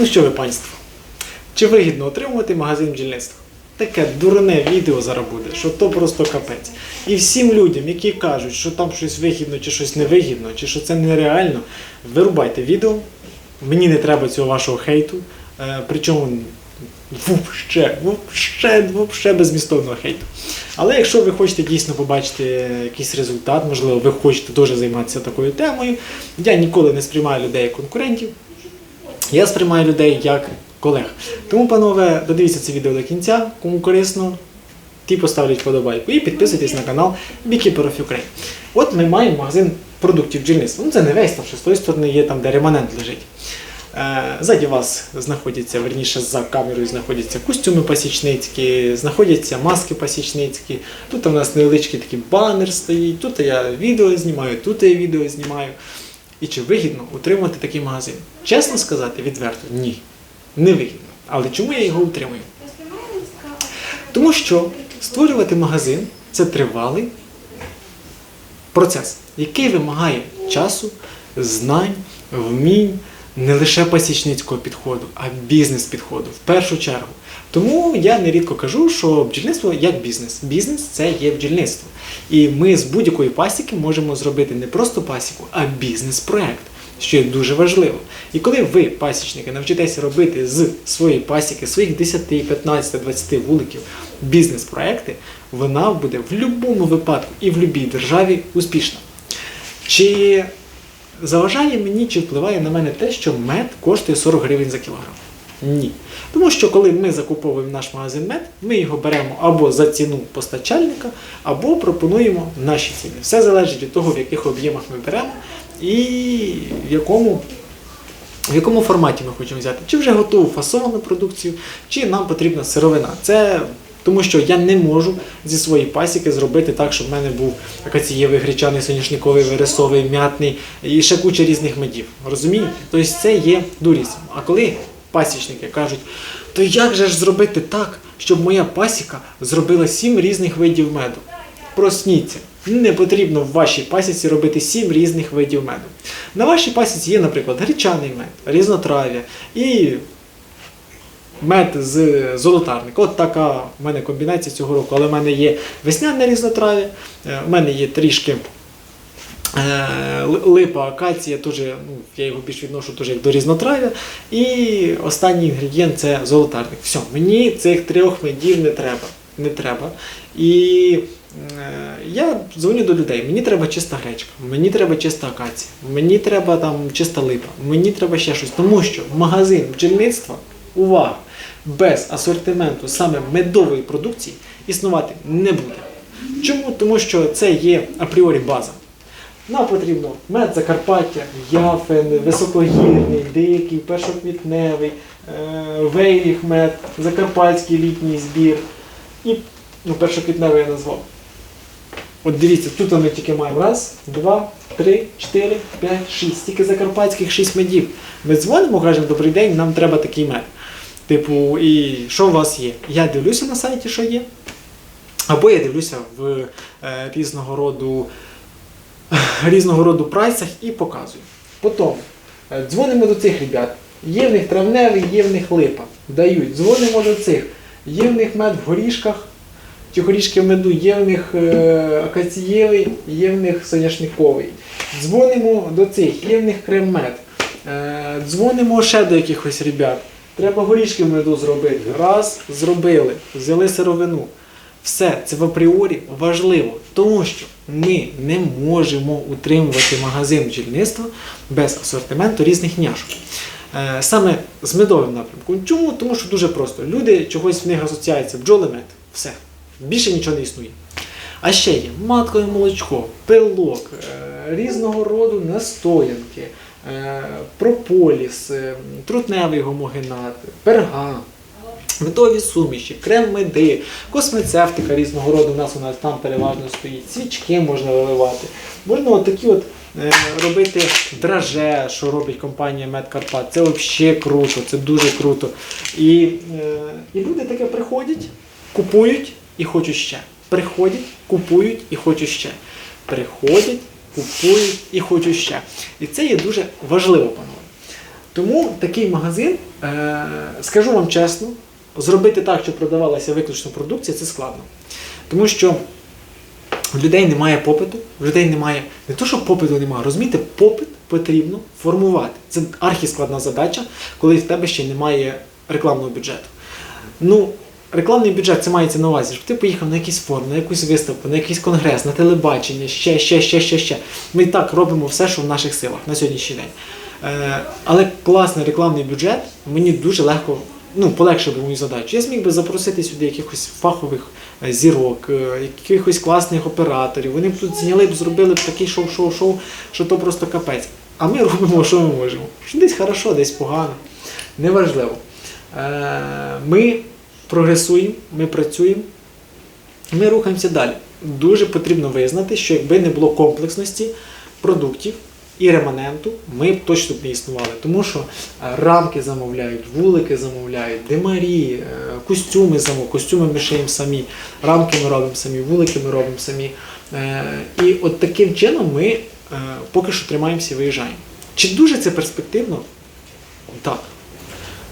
Ну що ви, панство? Чи вигідно отримувати магазин бджільництва? Таке дурне відео зараз що то просто капець. І всім людям, які кажуть, що там щось вигідно чи щось невигідно, чи що це нереально, вирубайте відео. Мені не треба цього вашого хейту. Е, причому вовще, вовще, вовще безмістовного хейту. Але якщо ви хочете дійсно побачити якийсь результат, можливо, ви хочете дуже займатися такою темою, я ніколи не сприймаю людей як конкурентів. Я сприймаю людей як колег. Тому, панове, додивіться це відео до кінця, кому корисно, ті поставлять вподобайку і підписуйтесь на канал Beekeeper of Ukraine. От ми маємо магазин продуктів бджільництва. Ну це не весь, там що з тої сторони є там, де реманент лежить. Е, Ззаді вас знаходяться, верніше за камерою знаходяться костюми пасічницькі, знаходяться маски пасічницькі. Тут у нас невеличкий такий банер стоїть, тут я відео знімаю, тут я відео знімаю. І чи вигідно утримувати такий магазин? Чесно сказати, відверто, ні. Не вигідно. Але чому я його утримую? Тому що створювати магазин це тривалий процес, який вимагає часу, знань, вмінь, не лише пасічницького підходу, а бізнес-підходу в першу чергу. Тому я нерідко кажу, що бджільництво як бізнес. Бізнес це є бджільництво. І ми з будь-якої пасіки можемо зробити не просто пасіку, а бізнес-проект, що є дуже важливо. І коли ви, пасічники, навчитеся робити з своєї пасіки, своїх 10, 15, 20 вуликів бізнес-проекти, вона буде в будь-якому випадку і в будь-якій державі успішна. Чи заважає мені чи впливає на мене те, що мед коштує 40 гривень за кілограм? Ні. Тому що коли ми закуповуємо наш магазин мед, ми його беремо або за ціну постачальника, або пропонуємо наші ціни. Все залежить від того, в яких об'ємах ми беремо і в якому, в якому форматі ми хочемо взяти. Чи вже готову фасовану продукцію, чи нам потрібна сировина. Це тому що я не можу зі своєї пасіки зробити так, щоб в мене був акацієвий, гречаний, соняшниковий, вересовий, м'ятний і ще куча різних медів. Розумієте? Тобто це є дурість. А коли пасічники кажуть, то як же ж зробити так, щоб моя пасіка зробила сім різних видів меду? Просніться. Не потрібно в вашій пасіці робити сім різних видів меду. На вашій пасіці є, наприклад, гречаний мед, різнотрав'я і мед з золотарника. От така в мене комбінація цього року. Але в мене є весняне різнотрав'я, е, в мене є трішки е, липа, акація, теж, ну, я його більш відношу теж як до різнотрав'я. І останній інгредієнт це золотарник. Все, мені цих трьох медів не треба. Не треба. І я дзвоню до людей. Мені треба чиста гречка, мені треба чиста акація, мені треба там чиста липа, мені треба ще щось. Тому що магазин бджільництва, увага, без асортименту саме медової продукції існувати не буде. Чому? Тому що це є апріорі база. Нам потрібно мед Закарпаття, яфен, високогірний, дикий, першоквітневий, е, вейріх мед, закарпатський літній збір. І ну, першоквітневий я назвав. От дивіться, тут ми тільки маємо раз, два, три, чотири, п'ять, шість. Тільки закарпатських шість медів. Ми дзвонимо, кажемо, добрий день, нам треба такий мед. Типу, і що у вас є? Я дивлюся на сайті, що є. Або я дивлюся в е, різного роду різного роду прайсах і показую. Потім е, дзвонимо до цих ребят. Є в них травневий, є в них липа. Дають. Дзвонимо до цих. Є в них мед в горішках, ті горішки в меду, є в них е, акацієвий, є в них соняшниковий. Дзвонимо до цих, є в них крем-мед. Е, дзвонимо ще до якихось ребят. Треба горішки в меду зробити. Раз, зробили, взяли сировину. Все це в апріорі важливо, тому що ми не можемо утримувати магазин бджільництва без асортименту різних няшок. Е, Саме з медовим напрямком. Чому? Тому що дуже просто. Люди чогось в них асоціюються бджоли мед. Все. Більше нічого не існує. А ще є маткове молочко, пилок, е, різного роду настоянки, е, прополіс, е, трутневий гомогенат, пергамент медові суміші, крем-меди, космецевтика різного роду. У нас вона там переважно стоїть, свічки можна виливати. Можна от от е, робити драже, що робить компанія Медкарпат. Це взагалі круто, це дуже круто. І, е, і люди таке приходять, купують і хочуть ще. Приходять, купують і хочуть ще. Приходять, купують і хочуть ще. І це є дуже важливо, панове. Тому такий магазин, е, скажу вам чесно, зробити так, щоб продавалася виключно продукція, це складно. Тому що в людей немає попиту, в людей немає не то, що попиту немає, розумієте, попит потрібно формувати. Це архіскладна задача, коли в тебе ще немає рекламного бюджету. Ну, рекламний бюджет це мається на увазі, щоб ти поїхав на якийсь форум, на якусь виставку, на якийсь конгрес, на телебачення, ще, ще, ще, ще, ще. Ми так робимо все, що в наших силах на сьогоднішній день. Е, але класний рекламний бюджет мені дуже легко. Ну, полегшив би мою задачу. Я зміг би запросити сюди якихось фахових е, зірок, е, якихось класних операторів. Вони б тут зняли б, зробили б такий шоу-шоу-шоу, що то просто капець. А ми робимо, що ми можемо. Десь хорошо, десь погано. Неважливо. Е, Ми прогресуємо, ми працюємо, ми рухаємося далі. Дуже потрібно визнати, що якби не було комплексності продуктів і реманенту, ми б точно б не існували. Тому що е, рамки замовляють, вулики замовляють, димарі, е, костюми замовляють, костюми ми шиємо самі, рамки ми робимо самі, вулики ми робимо самі. Е, І от таким чином ми поки що тримаємося і виїжджаємо. Чи дуже це перспективно? Так.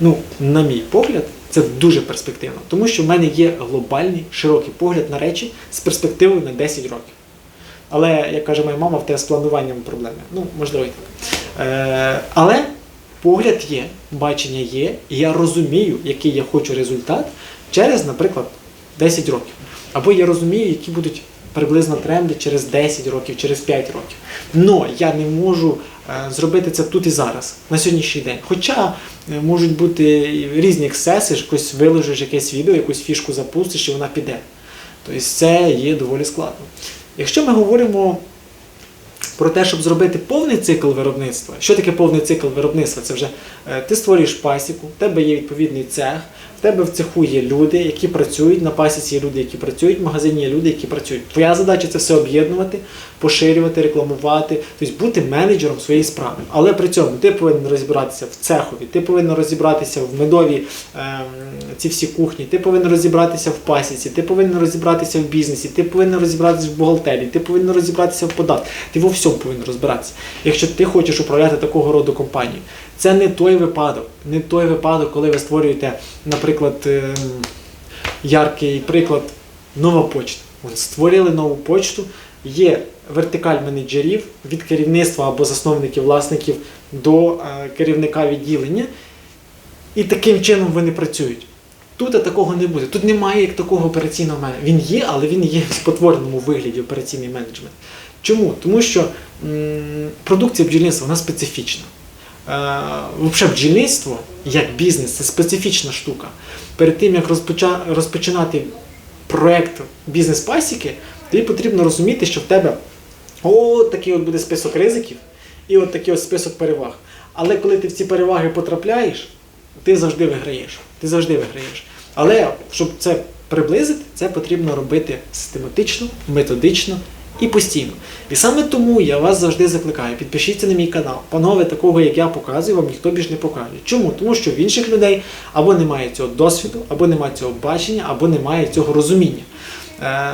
Ну, на мій погляд, це дуже перспективно, тому що в мене є глобальний широкий погляд на речі з перспективою на 10 років. Але, як каже моя мама, в тебе з плануванням проблеми. Ну, можливо, і так. Е, але погляд є, бачення є, і я розумію, який я хочу результат через, наприклад, 10 років. Або я розумію, які будуть приблизно тренди через 10 років, через 5 років. Но я не можу зробити це тут і зараз, на сьогоднішній день. Хоча е, можуть бути різні ексцеси, якось виложиш якесь відео, якусь фішку запустиш і вона піде. Тобто це є доволі складно. Якщо ми говоримо про те, щоб зробити повний цикл виробництва, що таке повний цикл виробництва? Це вже е, ти створюєш пасіку, в тебе є відповідний цех, тебе в цеху є люди, які працюють, на пасіці є люди, які працюють, в магазині є люди, які працюють. Твоя задача це все об'єднувати, поширювати, рекламувати, тобто бути менеджером своєї справи. Але при цьому ти повинен розібратися в цехові, ти повинен розібратися в медові ем, ці всі кухні, ти повинен розібратися в пасіці, ти повинен розібратися в бізнесі, ти повинен розібратися в бухгалтерії, ти повинен розібратися в податках, ти во всьому повинен розбиратися. Якщо ти хочеш управляти такого роду компанією, це не той випадок, не той випадок, коли ви створюєте, наприклад, ем, яркий приклад, нова почта. От створили нову почту, є вертикаль менеджерів від керівництва або засновників, власників до е, керівника відділення, і таким чином вони працюють. Тут такого не буде. Тут немає як такого операційного менеджменту. Він є, але він є в спотвореному вигляді операційний менеджмент. Чому? Тому що м, продукція бджільництва вона специфічна. Е, Взагалі бджільництво як бізнес це специфічна штука. Перед тим як розпочинати проект бізнес-пасіки, тобі потрібно розуміти, що в тебе от такий от буде список ризиків і от такий от список переваг. Але коли ти в ці переваги потрапляєш, ти завжди виграєш. Ти завжди виграєш. Але щоб це приблизити, це потрібно робити систематично, методично і постійно. І саме тому я вас завжди закликаю, підпишіться на мій канал. Панове, такого, як я показую, вам ніхто більш не покаже. Чому? Тому що в інших людей або немає цього досвіду, або немає цього бачення, або немає цього розуміння. Е,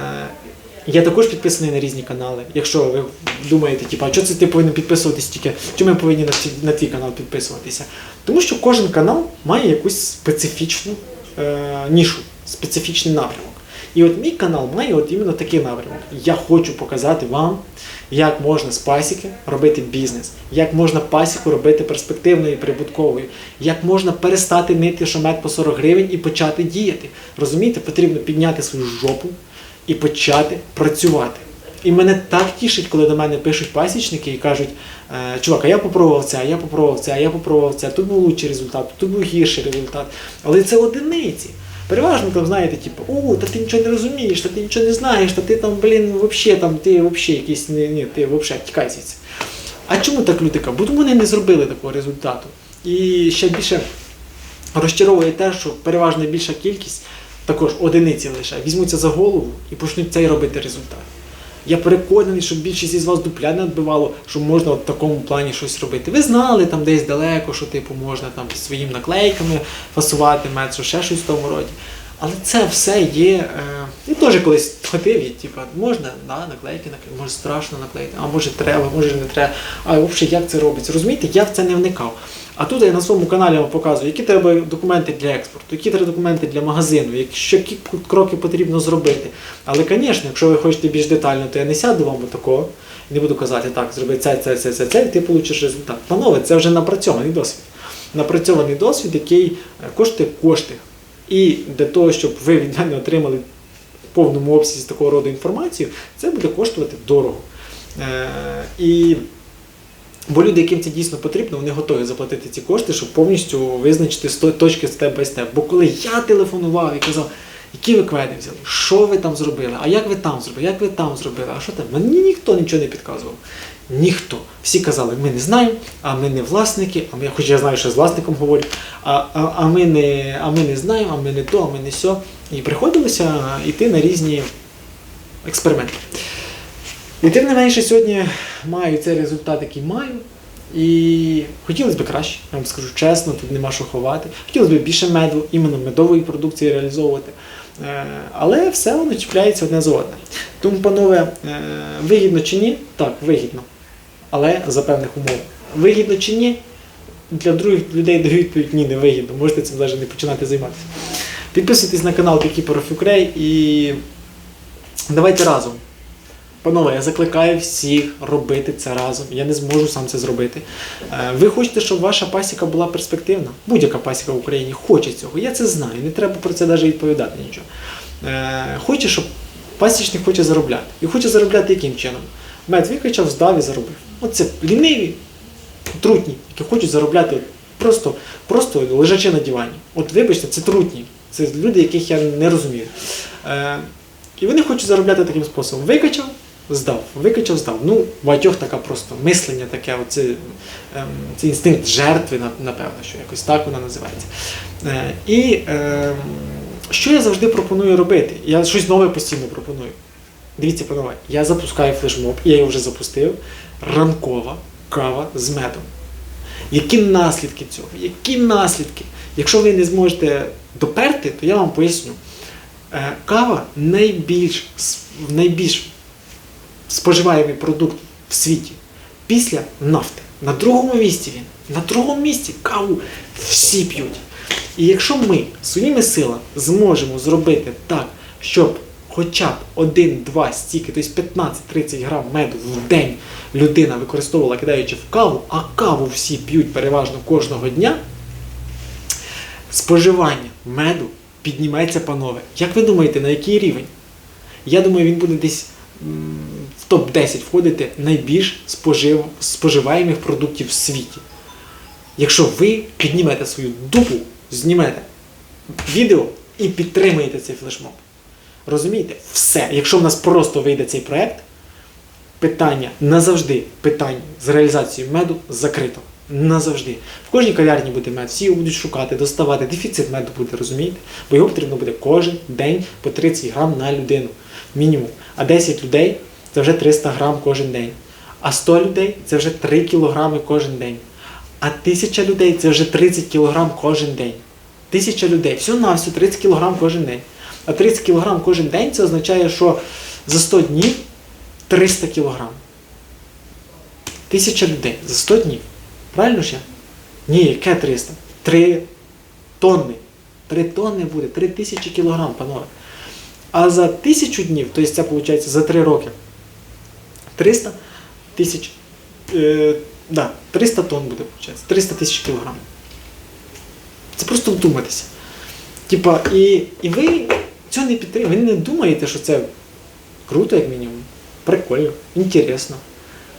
я також підписаний на різні канали. Якщо ви думаєте, типу, що це ти повинен підписуватись тільки, чому я повинен на, на твій канал підписуватися? Тому що кожен канал має якусь специфічну е, нішу, специфічний напрямок. І от мій канал має от іменно такий напрямок. Я хочу показати вам, як можна з пасіки робити бізнес, як можна пасіку робити перспективною і прибутковою, як можна перестати нити шомет по 40 гривень і почати діяти. Розумієте, потрібно підняти свою жопу і почати працювати. І мене так тішить, коли до мене пишуть пасічники і кажуть, «Е, чувак, а я попробував це, а я попробував це, а я попробував це, тут був лучший результат, тут був гірший результат. Але це одиниці. Переважно там, знаєте, типу, о, та ти нічого не розумієш, та ти нічого не знаєш, та ти там, блін, вообще там, ти вообще якийсь, ні, ні, ти вообще тікай. А чому так люди кажуть? Бо тому вони не зробили такого результату. І ще більше розчаровує те, що переважна більша кількість, також одиниці лише, візьмуться за голову і почнуть цей робити результат. Я переконаний, що більшість із вас дупля не відбивало, що можна в такому плані щось робити. Ви знали там десь далеко, що типу можна там своїм наклейками фасувати мед, ще щось в тому роді. Але це все є е, Я теж колись ходив і типу, можна, да, наклейки може страшно наклеїти, а може треба, може не треба. А взагалі як це робиться? Розумієте, я в це не вникав. А тут я на своєму каналі вам показую, які треба документи для експорту, які треба документи для магазину, які, кроки потрібно зробити. Але, звісно, якщо ви хочете більш детально, то я не сяду вам такого і не буду казати, так, зроби це, це, це, це, це, і ти получиш результат. Панове, це вже напрацьований досвід. Напрацьований досвід, який е, коштує кошти. І для того, щоб ви від мене отримали в повному обсязі такого роду інформацію, це буде коштувати дорого. Е, і Бо люди, яким це дійсно потрібно, вони готові заплатити ці кошти, щоб повністю визначити точки степ бай степ. Бо коли я телефонував і казав, які ви кведи взяли, що ви там зробили, а як ви там зробили, як ви там зробили, а що там? Мені ніхто нічого не підказував. Ніхто. Всі казали, ми не знаємо, а ми не власники, а ми, хоч я знаю, що з власником говорю, а, а, а, ми, не, а ми не знаємо, а ми не то, а ми не сьо. І приходилося йти на різні експерименти. І тим не менше, сьогодні маю цей результат, який маю. І хотілося б краще, я вам скажу чесно, тут нема що ховати. Хотілося б більше меду, іменно медової продукції реалізовувати. Е, Але все воно чіпляється одне за одне. Тому, панове, е, вигідно чи ні? Так, вигідно. Але за певних умов. Вигідно чи ні? Для других людей даю відповідь ні, не вигідно. Можете цим навіть не починати займатися. Підписуйтесь на канал Beekeeper of і давайте разом. Панове, я закликаю всіх робити це разом. Я не зможу сам це зробити. Е, Ви хочете, щоб ваша пасіка була перспективна? Будь-яка пасіка в Україні хоче цього. Я це знаю. Не треба про це навіть відповідати нічого. Е, Хоче, щоб пасічник хоче заробляти. І хоче заробляти яким чином? Мед викачав, здав і заробив. Оце ліниві, трутні, які хочуть заробляти просто, просто лежачи на дивані. От вибачте, це трутні. Це люди, яких я не розумію. Е, і вони хочуть заробляти таким способом. Викачав, здав, викачав, здав. Ну, у багатьох така просто мислення таке, оце, ем, це інстинкт жертви, напевно, що якось так вона називається. Е, і ем, що я завжди пропоную робити? Я щось нове постійно пропоную. Дивіться, панове, я запускаю флешмоб, я його вже запустив. Ранкова кава з медом. Які наслідки цього? Які наслідки? Якщо ви не зможете доперти, то я вам поясню. Е, Кава найбільш, найбільш споживаємий продукт в світі після нафти. На другому місці він. На другому місці каву всі п'ють. І якщо ми своїми силами зможемо зробити так, щоб хоча б один-два стільки, тобто 15-30 грам меду в день людина використовувала, кидаючи в каву, а каву всі п'ють переважно кожного дня, споживання меду піднімається, панове. Як ви думаєте, на який рівень? Я думаю, він буде десь топ-10 входити найбільш спожив, споживаємих продуктів в світі. Якщо ви піднімете свою дупу, знімете відео і підтримаєте цей флешмоб. Розумієте? Все. Якщо в нас просто вийде цей проект, питання назавжди питання з реалізацією меду закрито. Назавжди. В кожній кав'ярні буде мед, всі його будуть шукати, доставати. Дефіцит меду буде, розумієте? Бо його потрібно буде кожен день по 30 грам на людину. Мінімум. А 10 людей це вже 300 грам кожен день. А 100 людей це вже 3 кілограми кожен день. А 1000 людей це вже 30 кілограм кожен день. Тисяча людей, все на все 30 кілограм кожен день. А 30 кілограм кожен день це означає, що за 100 днів 300 кілограм. Тисяча людей за 100 днів. Правильно ж я? Ні, яке 300? 3 тонни. 3 тонни буде, 3 тисячі кілограм, панове. А за тисячу днів, тобто це виходить за 3 роки, 300 тисяч. Е, да, 300 тонн буде, виходить. 300 тисяч кілограм. Це просто вдуматися. Типа, і, і ви цього не підтримуєте, ви не думаєте, що це круто, як мінімум. Прикольно, інтересно.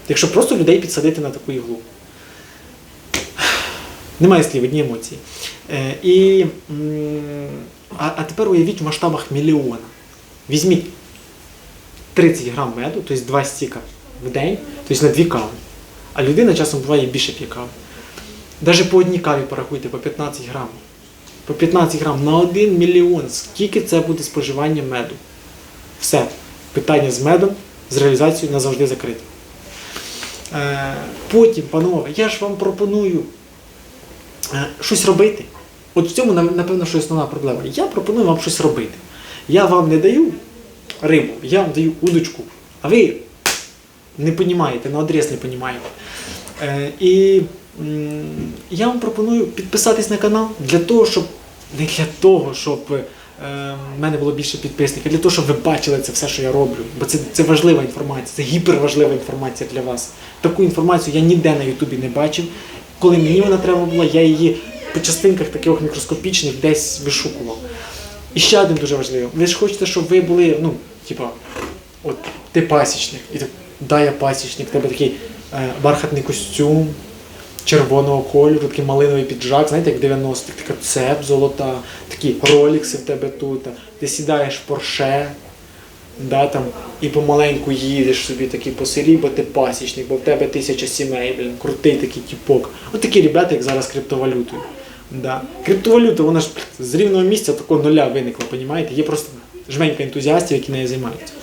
Якщо просто людей підсадити на таку іглу. Немає слів, одні емоції. Е, і, а, а тепер уявіть в масштабах мільйона. Візьміть 30 грам меду, тобто 2 стіка в день, тобто на 2 кави. А людина часом буває більше п'є кави. Навіть по одній каві порахуйте по 15 грам. По 15 грам на 1 мільйон. Скільки це буде споживання меду? Все. Питання з медом, з реалізацією назавжди закрите. Е, потім, панове, я ж вам пропоную е, щось робити. От в цьому, напевно, що основна проблема. Я пропоную вам щось робити. Я вам не даю рибу, я вам даю удочку, а ви не понімаєте, на адрес не понімаєте. Е, і я вам пропоную підписатись на канал для того, щоб не для того, щоб е, в мене було більше підписників, для того, щоб ви бачили це все, що я роблю. Бо це, це важлива інформація, це гіперважлива інформація для вас. Таку інформацію я ніде на Ютубі не бачив. Коли мені вона треба була, я її по частинках таких мікроскопічних десь вишукував. І ще один дуже важливий. Ви ж хочете, щоб ви були, ну, типа, от ти пасічник, і так, да, я пасічник, тебе такий е, бархатний костюм червоного кольору, такий малиновий піджак, знаєте, як 90-х, така цеп золота, такі ролікси в тебе тут, ти сідаєш в порше, да, там, і помаленьку їдеш собі такий по селі, бо ти пасічник, бо в тебе тисяча сімей, блін, крутий такий тіпок. От такі ребята, як зараз криптовалютою. Да. Криптовалюта, вона ж з рівного місця такого нуля виникла, понімаєте? Є просто жменька ентузіастів, які нею займаються.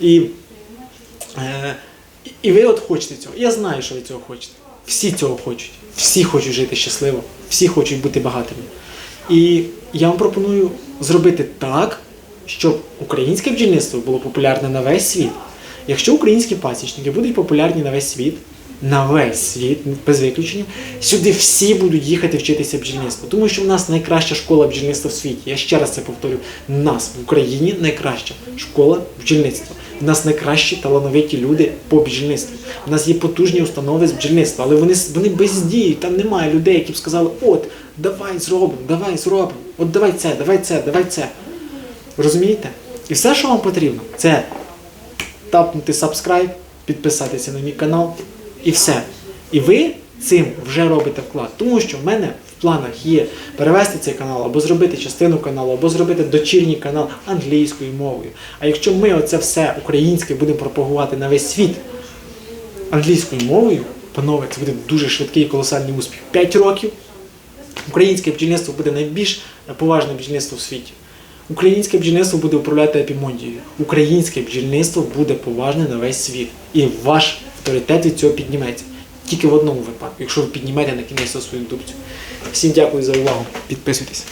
І, е, і ви от хочете цього. Я знаю, що ви цього хочете. Всі цього хочуть. Всі хочуть жити щасливо, всі хочуть бути багатими. І я вам пропоную зробити так, щоб українське бджільництво було популярне на весь світ. Якщо українські пасічники будуть популярні на весь світ, на весь світ, без виключення, сюди всі будуть їхати вчитися бджільництву. Тому що в нас найкраща школа бджільництва в світі. Я ще раз це повторю. В нас в Україні найкраща школа бджільництва. В нас найкращі талановиті люди по бджільництву. У нас є потужні установи з бджільництва, але вони, вони бездіють. Там немає людей, які б сказали, от, давай зробимо, давай зробимо, от давай це, давай це, давай це. Розумієте? І все, що вам потрібно, це тапнути subscribe, підписатися на мій канал і все. І ви цим вже робите вклад. Тому що в мене в планах є перевести цей канал, або зробити частину каналу, або зробити дочірній канал англійською мовою. А якщо ми оце все українське будемо пропагувати на весь світ англійською мовою, панове, це буде дуже швидкий і колосальний успіх. 5 років українське бджільництво буде найбільш поважне бджільництво в світі. Українське бджільництво буде управляти епімондією. Українське бджільництво буде поважне на весь світ. І ваш авторитет від цього підніметься. Тільки в одному випадку, якщо ви піднімете на кінець свою дубцю. Всім дякую за увагу. Підписуйтесь.